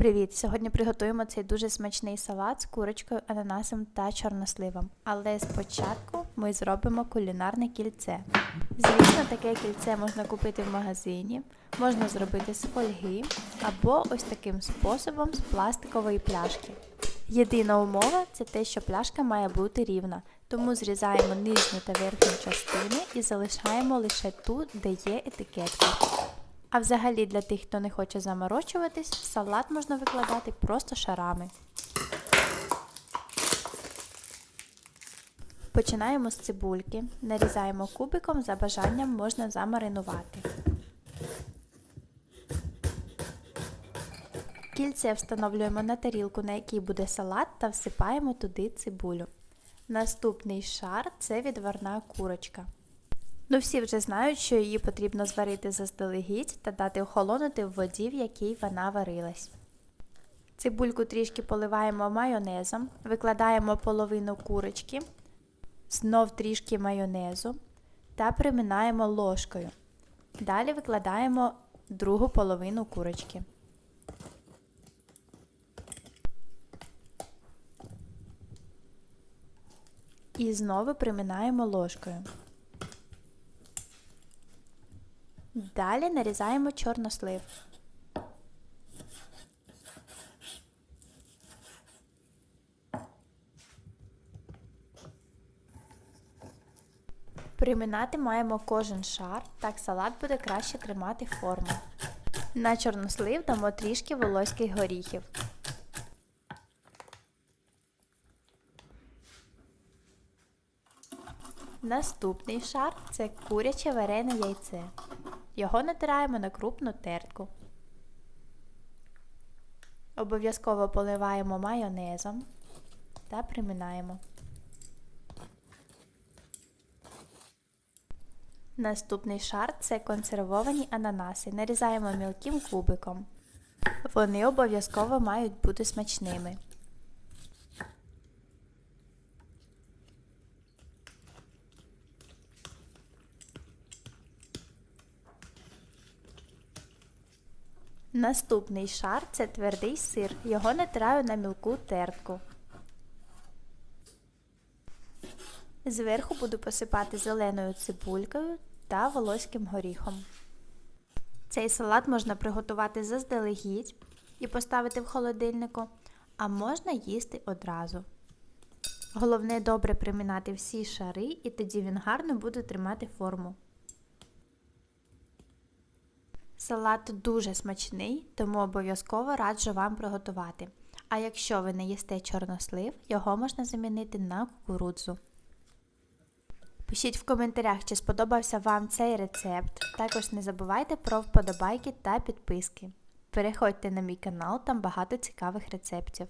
Привіт! Сьогодні приготуємо цей дуже смачний салат з курочкою, ананасом та чорносливом. Але спочатку ми зробимо кулінарне кільце. Звісно, таке кільце можна купити в магазині, можна зробити з фольги або ось таким способом з пластикової пляшки. Єдина умова це те, що пляшка має бути рівна, тому зрізаємо нижню та верхню частини і залишаємо лише ту, де є етикетка. А взагалі для тих, хто не хоче заморочуватись, салат можна викладати просто шарами. Починаємо з цибульки, нарізаємо кубиком, за бажанням можна замаринувати. Кільце встановлюємо на тарілку, на якій буде салат, та всипаємо туди цибулю. Наступний шар це відварна курочка. Ну всі вже знають, що її потрібно зварити заздалегідь та дати охолонути в воді, в якій вона варилась. Цибульку трішки поливаємо майонезом, викладаємо половину курочки, знов трішки майонезу та приминаємо ложкою. Далі викладаємо другу половину курочки. І знову приминаємо ложкою. Далі нарізаємо чорнослив. Приминати маємо кожен шар, так салат буде краще тримати форму. На чорнослив дамо трішки волоських горіхів. Наступний шар це куряче варене яйце. Його натираємо на крупну тертку. Обов'язково поливаємо майонезом та приминаємо. Наступний шар це консервовані ананаси. Нарізаємо мілким кубиком. Вони обов'язково мають бути смачними. Наступний шар це твердий сир. Його натираю на мілку тертку. Зверху буду посипати зеленою цибулькою та волоським горіхом. Цей салат можна приготувати заздалегідь і поставити в холодильнику, а можна їсти одразу. Головне добре примінати всі шари, і тоді він гарно буде тримати форму. Салат дуже смачний, тому обов'язково раджу вам приготувати. А якщо ви не їсте чорнослив, його можна замінити на кукурудзу. Пишіть в коментарях, чи сподобався вам цей рецепт. Також не забувайте про вподобайки та підписки. Переходьте на мій канал, там багато цікавих рецептів.